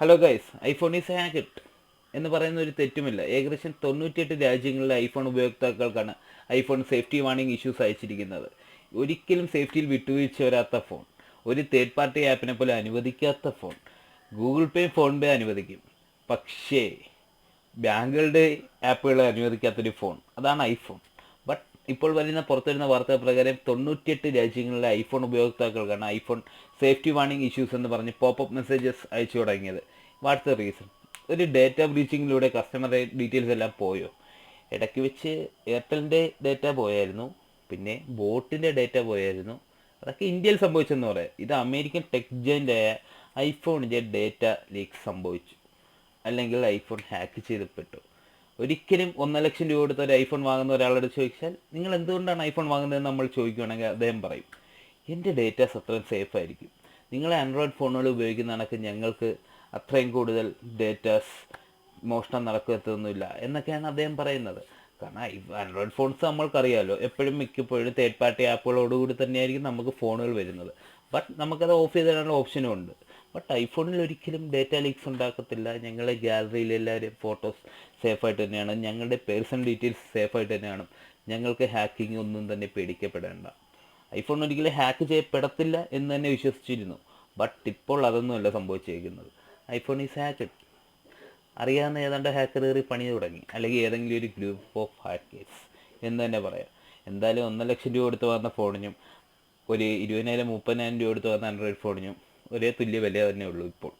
Hello guys iPhone is hacked എന്ന് പറയുന്ന ഒരു തെറ്റുമില്ല. ഏകദേശം തൊണ്ണൂറ്റിയെട്ട് രാജ്യങ്ങളിലെ ഐഫോൺ ഉപയോക്താക്കൾക്കാണ് ഐഫോൺ സേഫ്റ്റി വാണിംഗ് ഇഷ്യൂസ് അയച്ചിരിക്കുന്നത്. ഒരിക്കലും സേഫ്റ്റിയിൽ വിട്ടുവീഴ്ച വരാത്ത ഫോൺ ഒരു തേർഡ് പാർട്ടി ആപ്പിനെ പോലെ അനുവദിക്കാത്ത phone Google Pay PhonePe അനുവദിക്കും. പക്ഷേ ബാങ്കുകളുടെ ആപ്പുകൾ അനുവദിക്കാത്തൊരു ഫോൺ അതാണ് ഐഫോൺ ഇപ്പോൾ വരുന്ന പുറത്തുവരുന്ന വാർത്ത പ്രകാരം തൊണ്ണൂറ്റിയെട്ട് രാജ്യങ്ങളിലെ ഐഫോൺ ഉപയോക്താക്കൾക്കാണ് ഐഫോൺ സേഫ്റ്റി വാർണിംഗ് ഇഷ്യൂസ് എന്ന് പറഞ്ഞ് പോപ്പപ്പ് മെസ്സേജസ് അയച്ചു തുടങ്ങിയത്. വാട്ട്സ് ദ റീസൺ ഒരു ഡേറ്റ ബ്രീച്ചിങ്ങിലൂടെ കസ്റ്റമറുടെ ഡീറ്റെയിൽസ് എല്ലാം പോയോ? ഇടയ്ക്ക് വെച്ച് എയർടെലിന്റെ ഡേറ്റ പോയായിരുന്നു. പിന്നെ ബോട്ടിന്റെ ഡേറ്റ പോയായിരുന്നു. അതൊക്കെ ഇന്ത്യയിൽ സംഭവിച്ചെന്ന് പറയാം. ഇത് അമേരിക്കൻ ടെക് ജയന്റായ ഐഫോണിന്റെ ഡേറ്റ ലീക്ക് സംഭവിച്ചു. അല്ലെങ്കിൽ ഐഫോൺ ഹാക്ക് ചെയ്തപ്പെട്ടു. ഒരിക്കലും ഒന്നര ലക്ഷം രൂപ കൊടുത്ത് ഒരു ഐഫോൺ വാങ്ങുന്ന ഒരാളോട് ചോദിച്ചാൽ നിങ്ങൾ എന്തുകൊണ്ടാണ് ഐഫോൺ വാങ്ങുന്നതെന്ന് നമ്മൾ ചോദിക്കുകയാണെങ്കിൽ അദ്ദേഹം പറയും എന്റെ ഡേറ്റാസ് അത്രയും സേഫ് ആയിരിക്കും. നിങ്ങൾ ആൻഡ്രോയിഡ് ഫോണുകൾ ഉപയോഗിക്കുന്ന കണക്ക് ഞങ്ങൾക്ക് അത്രയും കൂടുതൽ ഡേറ്റാസ് മോഷണം നടക്കത്തൊന്നുമില്ല എന്നൊക്കെയാണ് അദ്ദേഹം പറയുന്നത്. കാരണം ആൻഡ്രോയിഡ് ഫോൺസ് നമ്മൾക്കറിയാമല്ലോ എപ്പോഴും മിക്കപ്പോഴും തേർഡ് പാർട്ടി ആപ്പുകളോടുകൂടി തന്നെയായിരിക്കും നമുക്ക് ഫോണുകൾ വരുന്നത്. ബട്ട് നമുക്കത് ഓഫ് ചെയ്ത് തരാനുള്ള ഓപ്ഷനും ഉണ്ട്. ബട്ട് ഐഫോണിൽ ഒരിക്കലും ഡേറ്റ ലീക്സ് ഉണ്ടാക്കത്തില്ല. ഞങ്ങളുടെ ഗാലറിയിൽ എല്ലാവരും ഫോട്ടോസ് സേഫായിട്ട് തന്നെയാണ്. ഞങ്ങളുടെ പേഴ്സണൽ ഡീറ്റെയിൽസ് സേഫായിട്ട് തന്നെയാണ്. ഞങ്ങൾക്ക് ഹാക്കിംഗ് ഒന്നും തന്നെ പേടിക്കപ്പെടേണ്ട. ഐഫോൺ ഒരിക്കലും ഹാക്ക് ചെയ്യപ്പെടത്തില്ല എന്ന് തന്നെ വിശ്വസിച്ചിരുന്നു. ബട്ട് ഇപ്പോൾ അതൊന്നുമല്ല സംഭവിച്ചിരിക്കുന്നത്. ഐഫോൺ ഈസ് ഹാക്കഡ് അറിയാവുന്ന ഏതാണ്ട് ഹാക്കർ കയറി പണി തുടങ്ങി. അല്ലെങ്കിൽ ഏതെങ്കിലും ഒരു ഗ്രൂപ്പ് ഓഫ് ഹാക്കേഴ്സ് എന്ന് തന്നെ പറയാം. എന്തായാലും ഒന്നര ലക്ഷം രൂപ കൊടുത്ത് വന്ന ഫോണിനും ഒരു ഇരുപതിനായിരം മുപ്പതിനായിരം രൂപ കൊടുത്ത് വന്ന ആൻഡ്രോയിഡ് ഫോണിനും ഒരേ തുല്യ വില തന്നെ ഉള്ളൂ ഇപ്പോൾ.